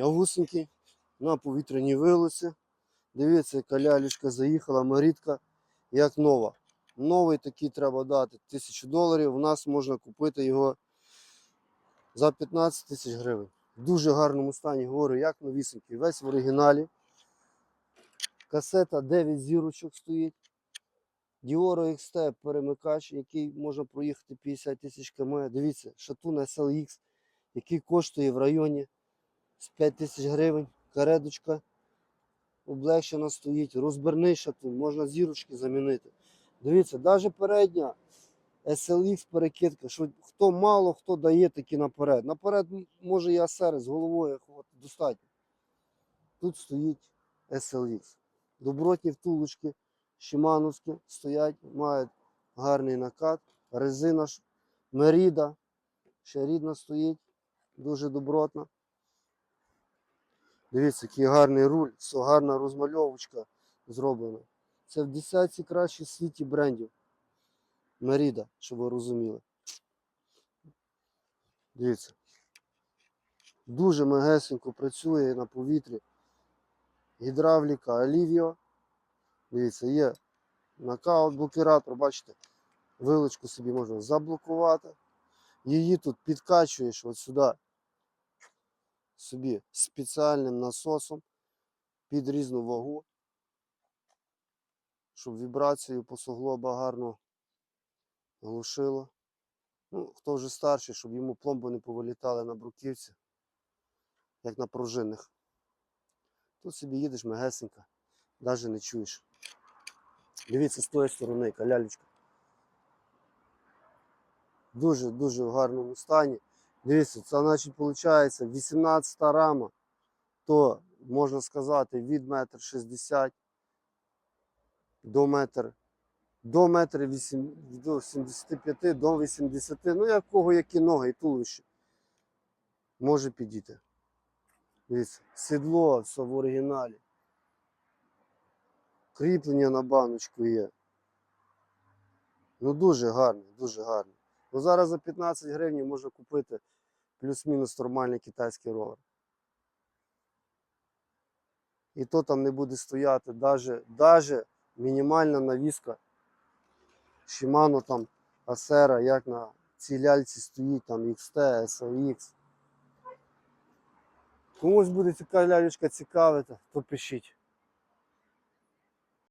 Августенький на повітряній вилиці. Дивіться, яка лялечка заїхала, марітка, як нова. Новий такий треба дати 1000 доларів. У нас можна купити його за 15 тисяч гривень. В дуже гарному стані, говорю, як новісенький. Весь в оригіналі. Касета 9 зірочок стоїть. Dioro XT перемикач, який можна проїхати 50 тисяч км. Дивіться, шатун SLX, який коштує в районі 5 тисяч гривень. Каредочка облегшена стоїть. Розбірний шатун, можна зірочки замінити. Дивіться, навіть передня SLX перекидка, що хто мало, хто дає такі наперед. Наперед може і асери з головою достатньо. Тут стоїть SLX. Добротні втулочки, шимановські стоять, мають гарний накат. Резина Меріда, ще рідна стоїть, дуже добротна. Дивіться, який гарний руль, гарна розмальовочка зроблена. Це в десятці кращих світі брендів. Меріда, щоб ви розуміли. Дивіться. Дуже мегесенько працює на повітрі. Гідравліка Алівіо. Дивіться, є нокаут блокіратор, бачите, вилочку собі можна заблокувати. Її тут підкачуєш от сюди собі спеціальним насосом під різну вагу, щоб вібрацію по суглоба гарно глушило. Ну, хто вже старший, щоб йому пломби не повилітали на бруківці, як на пружинних. Тут собі їдеш мегесенько, навіть не чуєш. Дивіться з тої сторони, калялечка. Дуже-дуже в гарному стані. Дивіться, це значить виходить 18 рама, то можна сказати від метр 60 до метр до метр вісім- до 75 до 80, ну як кого які ноги і туловище може підійти. Дивіться, сідло все в оригіналі. Кріплення на баночку є. Ну дуже гарно, дуже гарно. Ну зараз за 15 гривень можна купити плюс-мінус нормальний китайський ровер. І то там не буде стояти даже, даже мінімальна навіска. Shimano там Acera, як на цій ляльці стоїть, там XT, SLX. Комусь буде ця лялечка цікавити, то пишіть.